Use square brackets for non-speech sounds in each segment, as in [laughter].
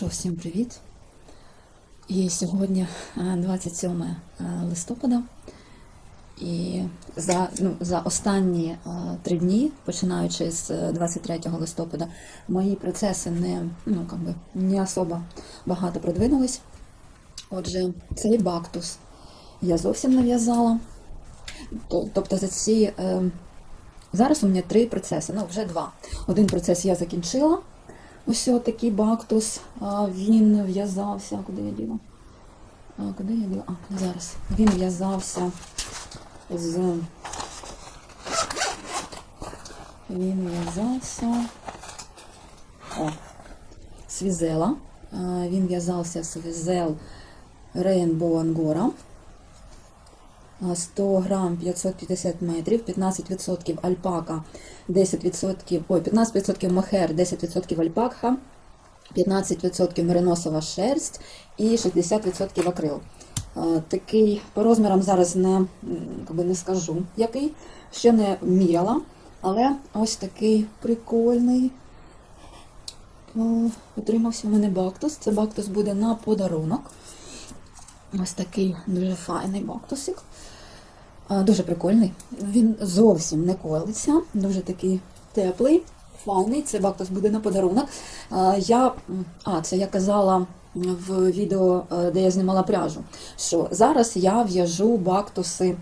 Що, всім привіт. І сьогодні е, 27 е, листопада. І за, ну, за останні е, три дні, починаючи з е, 23 листопада, мої процеси не, ну, как би, не особо багато продвинулись. Отже, цей бактус я зовсім не в'язала. То- Тобто за ці. Е, зараз у мене три процеси, ну вже два. Один процес я закінчила. Ось такий бактус. Він в'язався. Куди я діла? Куди я діла? А, зараз. Він в'язався з. Він в'язався. О, з візела. А, Він в'язався з візел Rainbow Angora. А, 100 грам 550 метрів, 15% альпака, 10%, ой, 15% мохер, 10% альпака, 15% мериносова шерсть і 60% акрил. Такий по розмірам зараз не, якби не скажу який, ще не міряла, але ось такий прикольний. О, Отримався в мене бактус. Це бактус буде на подарунок. Ось такий дуже файний бактусик. Дуже прикольний. Він зовсім не колиться, дуже такий теплий, файний. Це бактус буде на подарунок. Я, а, це я казала в відео, е, де я знімала пряжу, що зараз я в'яжу бактуси.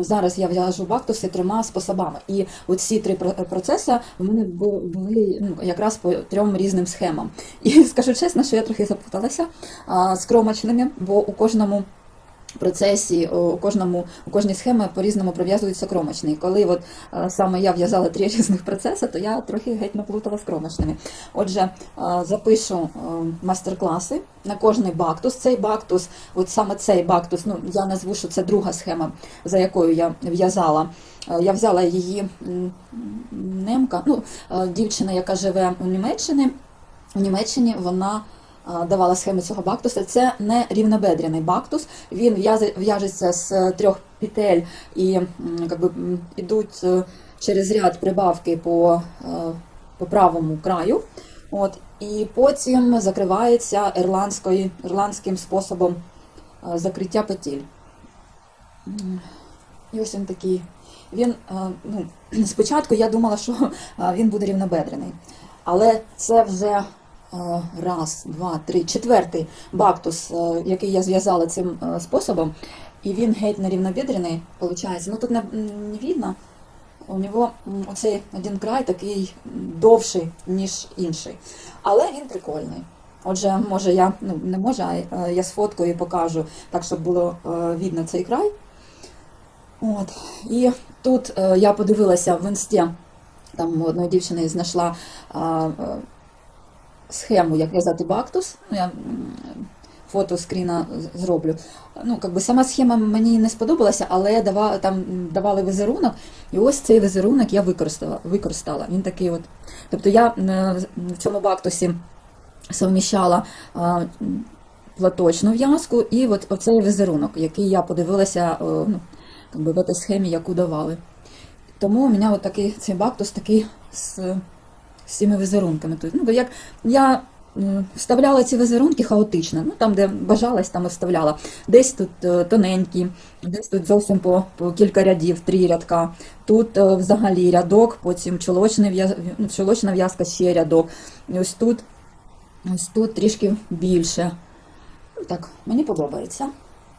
Зараз я в'яжу бактуси трьома способами. І оці три процеси в мене були ну, якраз по трьом різним схемам. І [laughs] скажу чесно, що я трохи запуталася а, з кромочними, бо у кожному процесі, у кожному, у кожній схемі по-різному прив'язуються кромочні. Коли от е, саме я в'язала три різних процеси, то я трохи геть наплутала з кромочними. Отже, е, запишу е, мастер-класи на кожний бактус. Цей бактус, от саме цей бактус, ну я назву, що це друга схема, за якою я в'язала. Я взяла її немка, ну, дівчина, яка живе у Німеччині. У Німеччині вона давала схему цього бактуса. Це не рівнобедрений бактус. Він в'яжеться з е, трьох петель і м, как би, м, ідуть е, через ряд прибавки по, е, по правому краю. От, і потім закривається ірландською, ірландським способом е, закриття петель. І ось він такий. Він, е, ну, [clears throat] спочатку я думала, що е, він буде рівнобедрений. Але це вже е, раз, два, три, четвертий бактус, е, який я зв'язала цим е, способом, і він геть не рівнобедрений, виходить. Ну тут не, не видно. У нього оцей один край такий довший, ніж інший. Але він прикольний. Отже, може я, ну не може, а е, я сфоткаю і покажу, так, щоб було видно цей край. От. І тут я подивилася в інсті, там у одної дівчини знайшла схему, як в'язати бактус. Ну, я фото скріна зроблю. Ну, как сама схема мені не сподобалася, але дава, там давали візерунок, і ось цей візерунок я використала. використала. Він такий от. Тобто я в цьому бактусі совміщала платочну в'язку і от оцей візерунок, який я подивилася ну, как в этой схемі, яку давали. Тому у мене такий цей бактус такий цими візерунками. Тобто, ну, як я вставляла ці візерунки хаотично, ну там, де бажалась, там і вставляла. Десь тут е, тоненькі, десь тут зовсім по, по кілька рядів, три рядка. Тут е, взагалі рядок, потім ну, чолочна в'язка ще рядок. І ось тут, ось тут трішки більше. Ну, Так, мені подобається.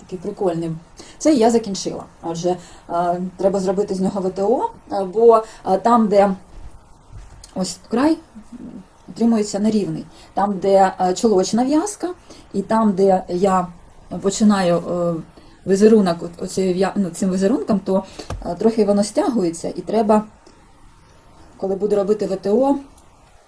Такий прикольний. Це я закінчила. Отже, е, треба зробити з нього ВТО, бо там, де ось край м, утримується нерівний. Там, де е, чолочна в'язка, і там, де я починаю е, візерунок ну, цим візерунком, то е, трохи воно стягується, і треба, коли буду робити ВТО,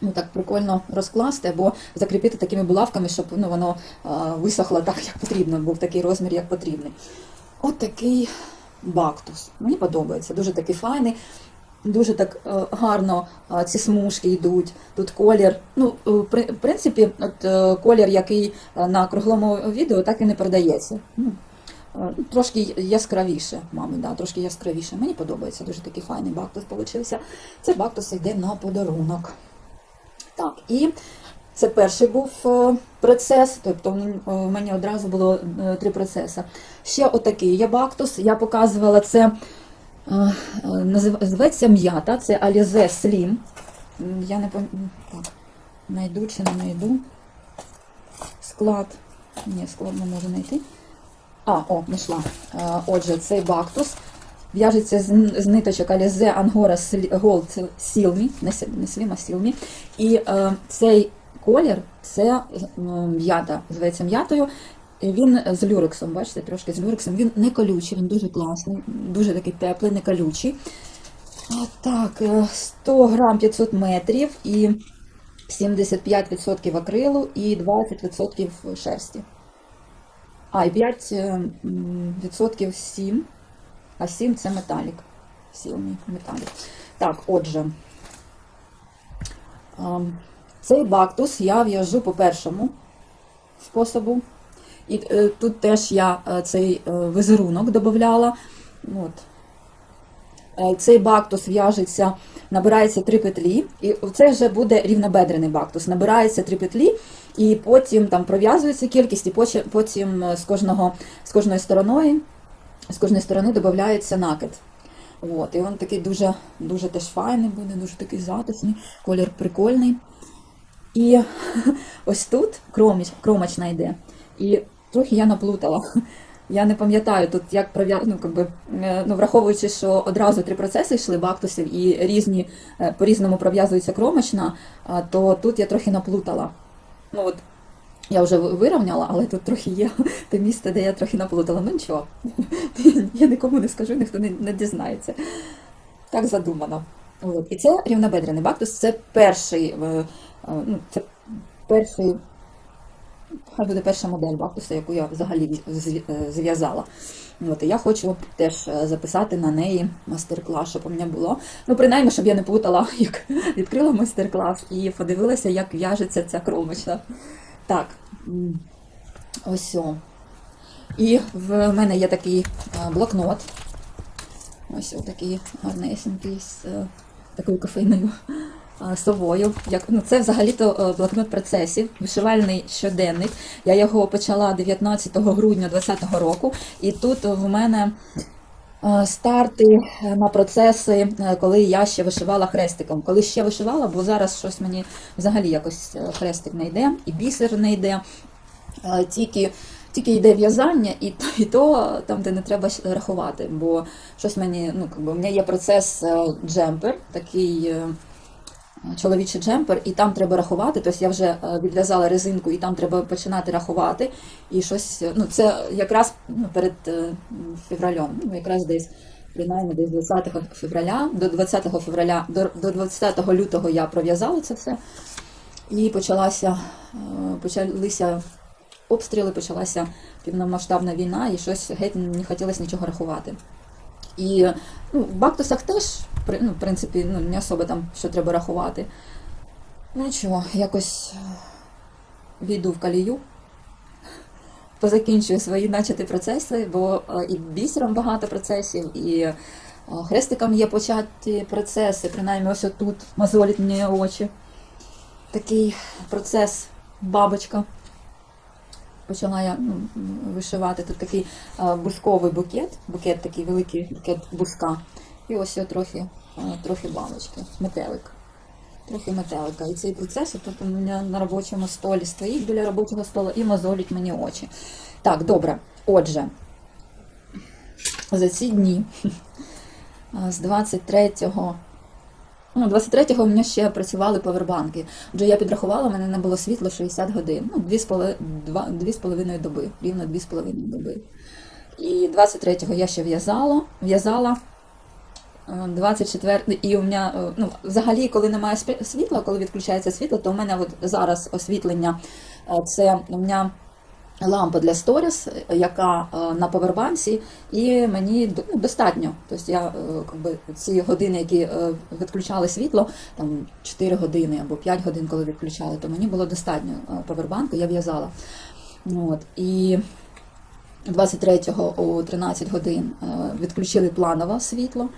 ну так прикольно розкласти або закріпити такими булавками, щоб ну, воно висохло так, як потрібно, був такий розмір, як потрібний. От такий бактус. Мені подобається, дуже такий файний. Дуже так е, гарно ці смужки йдуть. Тут колір. Ну, е, в принципі, от е, колір, який е, на круглому відео, так і не передається. Ну, е, Трошки яскравіше, мабуть, да, трошки яскравіше. Мені подобається, дуже такий файний бактус получився. Це бактус йде на подарунок. Так, і Це перший був е, процес, тобто е, в мені одразу було е, три процеси. Ще отакий є бактус. Я показувала це, е, зветься м'ята, це Alize Slim. Я не пам'ятаю. Так, знайду чи не знайду. Склад. Ні, склад не можу знайти. А, о, знайшла. Е, Отже, цей бактус в'яжеться з, ниточок Alize Angora Gold Silmi, не, Slim, а. І е, цей колір це м'ята, зветься м'ятою. І Він з люрексом, бачите, трошки з люрексом. Він не колючий, він дуже класний, дуже такий теплий, не колючий. А, так, е, 100 грам 500 метрів і 75% акрилу і 20% шерсті. А, і 5% сім. А сім це металік. Сілмі металік. Так, отже. Цей бактус я в'яжу по першому способу. І е, тут теж я е, цей е, візерунок додавала. От. Цей бактус в'яжеться, набирається три петлі, і це вже буде рівнобедрений бактус. Набирається три петлі, і потім там пров'язується кількість, і потім, з, кожного, з кожної сторони, з кожної сторони додається накид. От, і він такий дуже, дуже теж файний буде, дуже такий затишний, колір прикольний. І [laughs] ось тут кромочна йде. І трохи я наплутала. Я не пам'ятаю тут, як ну, якби, е, ну, враховуючи, що одразу три процеси йшли бактусів і різні е, по-різному пров'язується кромочна, то тут я трохи наплутала. Ну от я вже вирівняла, але тут трохи є [laughs] те місце, де я трохи наплутала. Ну нічого, [laughs] я нікому не скажу, ніхто не, не дізнається. Так задумано. От. І це рівнобедрений бактус, це перший, е, ну, це перший, хай буде перша модель бактуса, яку я взагалі е, зв'язала. От, я хочу теж е, записати на неї мастер-клас, щоб у мене було. Ну, принаймні, щоб я не плутала, [laughs] як відкрила мастер-клас і подивилася, як в'яжеться ця кромочна. Так, ось. о. І в мене є такий е, блокнот. Ось такий гарнесенький з такою кофейною е, совою. Як, ну, це взагалі-то е, блокнот процесів, вишивальний щоденник. Я його почала 19 грудня 2020 року, і тут в мене е, старти на процеси, коли я ще вишивала хрестиком. Коли ще вишивала, бо зараз щось мені взагалі якось хрестик не йде, і бісер не йде. Тільки, тільки йде в'язання, і, то- і то там, де не треба рахувати, бо щось мені, ну, у мене є процес джемпер, такий чоловічий джемпер, і там треба рахувати. Тобто я вже е, відв'язала резинку, і там треба починати рахувати. І щось, е, ну, це якраз ну, перед е, февралем, ну, якраз десь. Принаймні десь 20 февраля, до 20 февраля, до, до 20 лютого я пров'язала це все. І почалася, почалися обстріли, почалася повномасштабна війна, і щось геть не хотілося нічого рахувати. І ну, в бактусах теж, ну, в принципі, ну, не особо там що треба рахувати. Ну нічого, якось е, війду в калію, позакінчую свої начаті процеси, бо е, і бісером багато процесів, і е, хрестиком є початі процеси, принаймні ось тут мозолять мені очі. Такий процес бабочка. Почала я ну, вишивати тут такий е, бусковий букет, букет такий великий букет буска. І ось я трохи, е, трохи бабочки, метелик. Трохи метелика. І цей процес тут у мене на робочому столі стоїть біля робочого столу і мозолить мені очі. Так, добре. Отже, за ці дні [laughs] е, з 23-го Ну, 23-го у мене ще працювали павербанки. Отже, я підрахувала, в мене не було світла 60 годин. Ну, 2,5 доби, рівно 2,5 доби. І 23-го я ще в'язала, в'язала. Е, 24 і у мене, е, ну, взагалі, коли немає світла, коли відключається світло, то у мене от зараз освітлення е, це у мене лампа для сторіс, яка е, на повербанці, і мені достатньо. Тобто я е, якби, ці години, які е, відключали світло, там 4 години або 5 годин, коли відключали, то мені було достатньо повербанку, я в'язала. От. І 23-го о 13 годин відключили планове світло.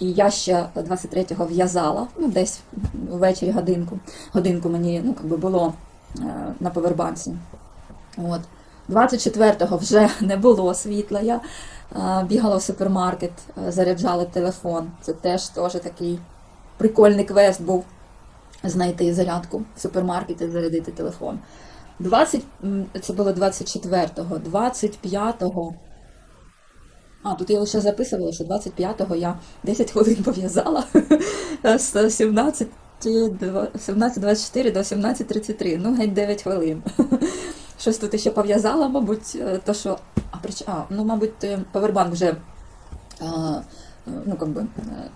І я ще 23-го в'язала, ну десь ввечері годинку. Годинку мені ну, якби було на повербанці. От. 24-го вже не було світла. Я бігала в супермаркет, заряджала телефон. Це теж теж такий прикольний квест був знайти зарядку в супермаркеті, зарядити телефон. 20, це було 24-го, 25-го. А, тут я лише записувала, що 25-го я 10 хвилин пов'язала [laughs] з 17 17.24 до 17.33, ну геть 9 хвилин. Щось тут ще пов'язала, мабуть, е, то що. А, прич... а ну, мабуть, е, павербанк вже а, ну, как би, е,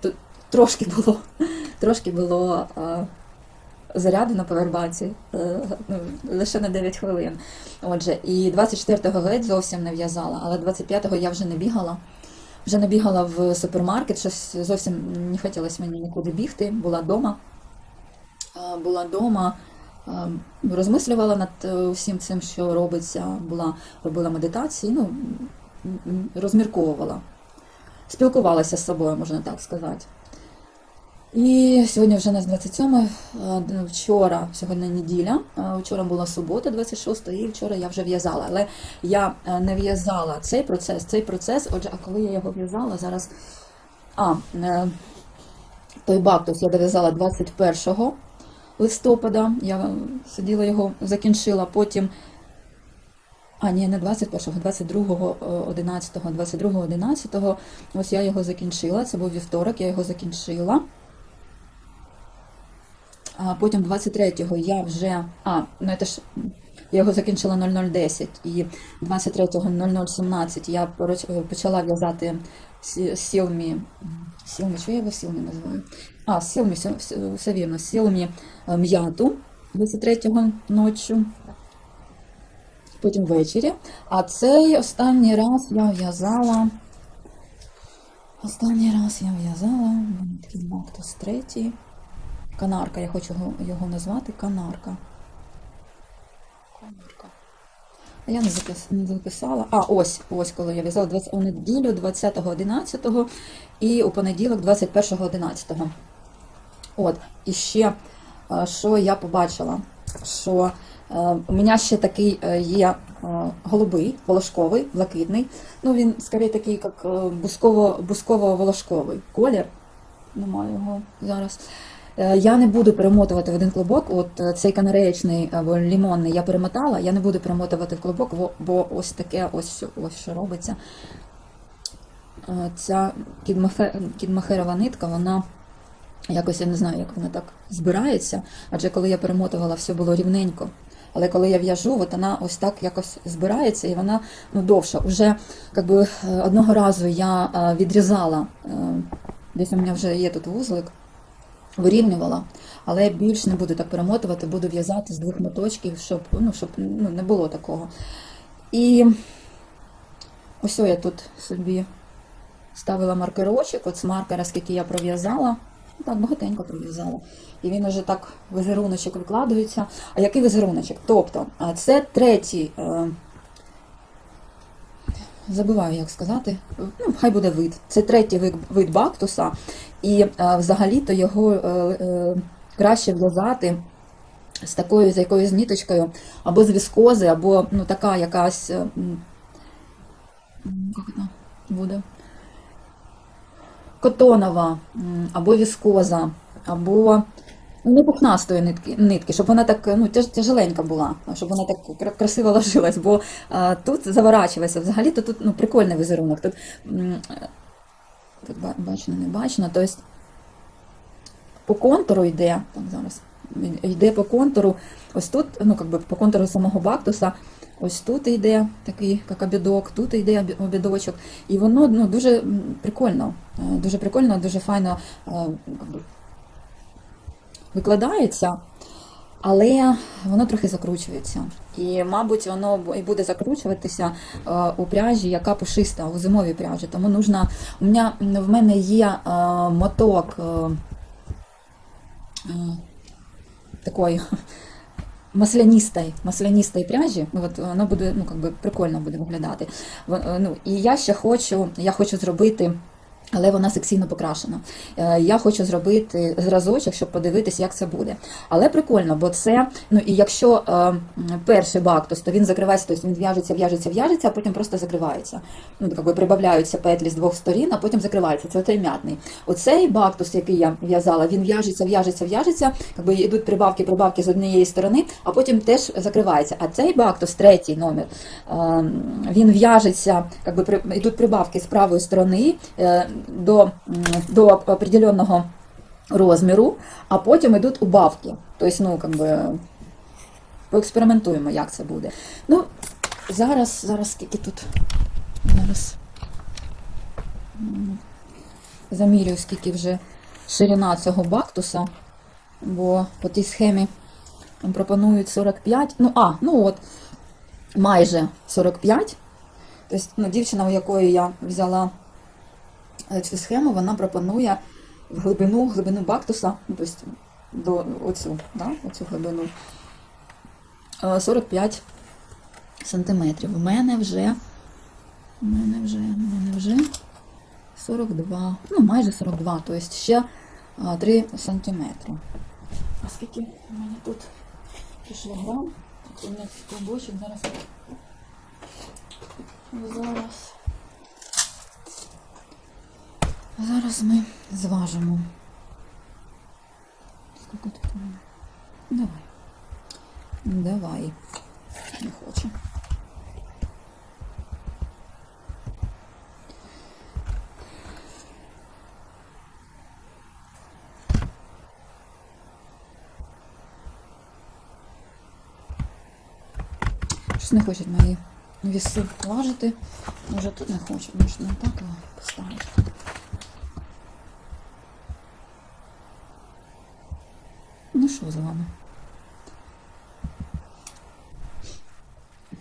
т- трошки було, [laughs] трошки було а, заряду на павербанці, е, ну, лише на 9 хвилин. Отже, і 24-го геть зовсім не в'язала, але 25-го я вже не бігала. Вже не бігала в супермаркет, щось зовсім не хотілося мені нікуди бігти, була вдома. Е, Була вдома, е, розмислювала над е, усім цим, що робиться, була, робила медитації, ну, розмірковувала. Спілкувалася з собою, можна так сказати. І сьогодні вже нас 27, е, вчора, сьогодні неділя, е, вчора була субота, 26, і вчора я вже в'язала. Але я е, не в'язала цей процес, цей процес, отже, а коли я його в'язала, зараз. А, е, той бактус я дов'язала 21 листопада. Я сиділа його, закінчила, потім. А, ні, не 21-го, 22-го, е, 11-го, 22-го, 11-го. Ось я його закінчила. Це був вівторок, я його закінчила. А потім 23-го я вже. А, ну це ж я його закінчила 0010 і 23-го 0017 я почала в'язати сілмі. Сілмі, що я його сілмі називаю? А, сілмі, все, вірно, сілмі е, м'яту 23-го ночі. Потім ввечері. А цей останній раз я в'язала. Останній раз я в'язала. такий бактус третій. Канарка, я хочу його, назвати. Канарка. А я не, запис, не записала. А, ось, ось коли я в'язала у неділю 20.11 і у понеділок 21.11. От, і ще, е, що я побачила, що е, у мене ще такий е, є голубий, волошковий, блакитний. Ну, він скоріше такий, як бусково, бусково-волошковий колір. Немає його зараз. Е, Я не буду перемотувати в один клубок. От е, цей канареєчний або лімонний я перемотала, я не буду перемотувати в клубок, бо- ось таке ось, ось що робиться. Е, Ця кідмахерова нитка, вона якось я не знаю, як вона так збирається, адже коли я перемотувала, все було рівненько. Але коли я в'яжу, от вона ось так якось збирається і вона ну, довша. Уже как би, е, одного разу я е, відрізала, е, десь у мене вже є тут вузлик, вирівнювала, але я більш не буду так перемотувати, буду в'язати з двох моточків, щоб, ну, щоб ну, не було такого. І ось я тут собі ставила маркерочок, от з маркера, скільки я пров'язала. Ну, Так, багатенько пров'язала. І він уже так візеруночок викладується. А який візеруночок? Тобто, це третій. е, Забуваю, як сказати. Ну, хай буде вид. Це третій вид бактуса, і е, взагалі-то його е, е, краще в'язати з такою з якоюсь ніточкою, або з віскози, або ну, така якась. Як вона буде? Котонова, або віскоза, або ну, не пухнастої нитки, нитки, щоб вона так ну, тяжеленька була, щоб вона так красиво ложилась, бо а, тут заворачується. Взагалі-то тут ну, прикольний візерунок. Тут, тут ба- бачно, не бачно. Тобто по контуру йде, так зараз, йде по контуру, ось тут, ну, как би по контуру самого бактуса, ось тут йде такий, як обідок, тут йде обідочок. І воно ну, дуже прикольно, е, дуже прикольно, дуже файно е, как би, викладається, але воно трохи закручується. І, мабуть, воно і буде закручуватися е, у пряжі, яка пушиста, у зимовій пряжі. Тому нужно, у мене, в мене є е, моток е, такої [laughs] маслянистої, маслянистої пряжі. Ну, От воно буде ну, би, прикольно буде виглядати. Ну, і я ще хочу, я хочу зробити Але вона секційно покрашена. Е, Я хочу зробити зразочок, щоб подивитися, як це буде. Але прикольно, бо це, ну і якщо е, перший бактус, то він закривається, тобто він в'яжеться, в'яжеться, в'яжеться, а потім просто закривається. Ну, так прибавляються петлі з двох сторін, а потім закривається. Це той м'ятний. Оцей бактус, який я в'язала, він в'яжеться, в'яжеться, в'яжеться, якби йдуть прибавки, прибавки з однієї сторони, а потім теж закривається. А цей бактус, третій номер, е, він в'яжеться, якби йдуть прибавки з правої сторони е, до, до определеного розміру, а потім йдуть убавки. Тобто, ну, как би, поекспериментуємо, як це буде. Ну, зараз, зараз скільки тут. Зараз. Замірюю, скільки вже ширина цього бактуса, бо по тій схемі пропонують 45. Ну, а, ну от, майже 45. Тобто, ну, дівчина, у якої я взяла цю схему, вона пропонує в глибину, глибину бактуса, тобто до оцю, да, оцю глибину, е, 45 сантиметрів. У мене вже, у мене вже, у мене вже 42, ну майже 42, тобто ще 3 сантиметри. А скільки у мене тут пішло грам? У мене клубочок зараз. Зараз. Зараз ми зважимо. Скільки тут? Давай. Давай. Не хочу. Щось не хочуть мої віси важити. Може тут не хочуть, може не так поставити. Що з вами?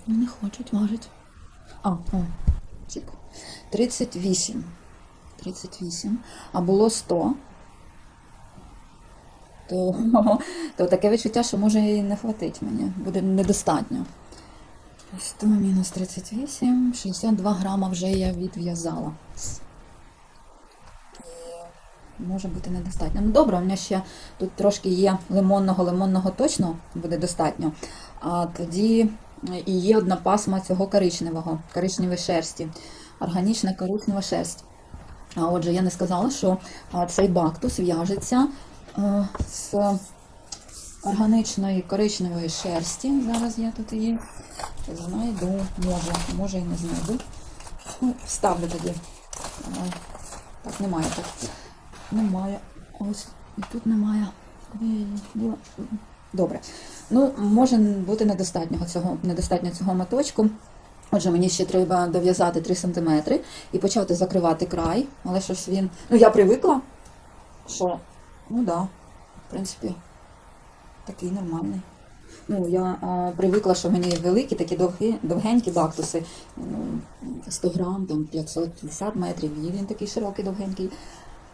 Не хочуть важити. А, о, чик. 38. 38. А було 100. То, [laughs] то таке відчуття, що може і не хватить мені. Буде недостатньо. 100 мінус 38, 62 грама вже я відв'язала. Може бути недостатньо. Ну добре, у мене ще тут трошки є лимонного, лимонного точно буде достатньо. А тоді і є одна пасма цього коричневого, коричневої шерсті, органічна коричнева шерсть. А отже, я не сказала, що цей бактус в'яжеться е, з органічної коричневої шерсті. Зараз я тут її знайду. Може, може і не знайду. Ну, вставлю тоді. Так, немає тут. Немає. Ось і тут немає. Добре. Ну, може бути недостатньо цього, недостатньо цього моточку. Отже, мені ще треба дов'язати 3 см і почати закривати край. Але щось він. Ну, я привикла, що, ну так, да, в принципі, такий нормальний. Ну, я а, привикла, що мені великі, такі довгі, довгенькі бактуси, ну, 100 грам, там 550 метрів, і він такий широкий, довгенький.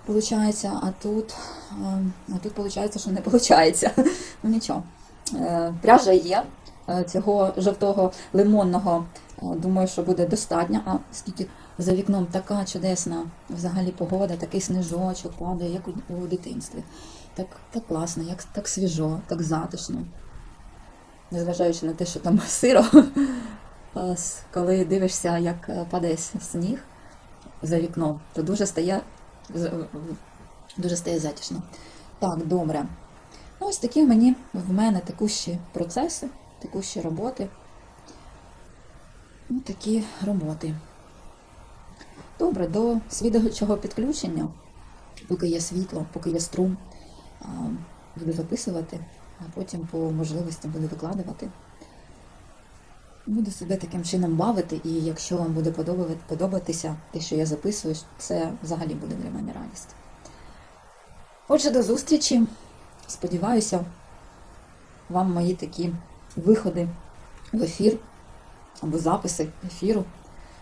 Получається, а тут, а, а тут виходить, що не виходить. [laughs] Ну нічого. Е, Пряжа є. Е, Цього жовтого лимонного, е, думаю, що буде достатньо. А скільки за вікном така чудесна взагалі погода, такий снижочок падає, як у, у дитинстві. Так, так класно, як так свіжо, так затишно. Незважаючи на те, що там [laughs] сиро, коли дивишся, як падає сніг за вікном, то дуже стає, дуже стає затишно. Так, добре. Ну, ось такі мені в мене текущі процеси, текущі роботи. Ну, такі роботи. Добре, до слідуючого підключення, поки є світло, поки є струм, буду записувати, а потім по можливості буду викладувати. Буду себе таким чином бавити, і якщо вам буде подобатися те, що я записую, це взагалі буде для мене радість. Отже, до зустрічі. Сподіваюся, вам мої такі виходи в ефір або записи ефіру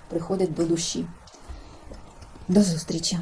приходять до душі. До зустрічі!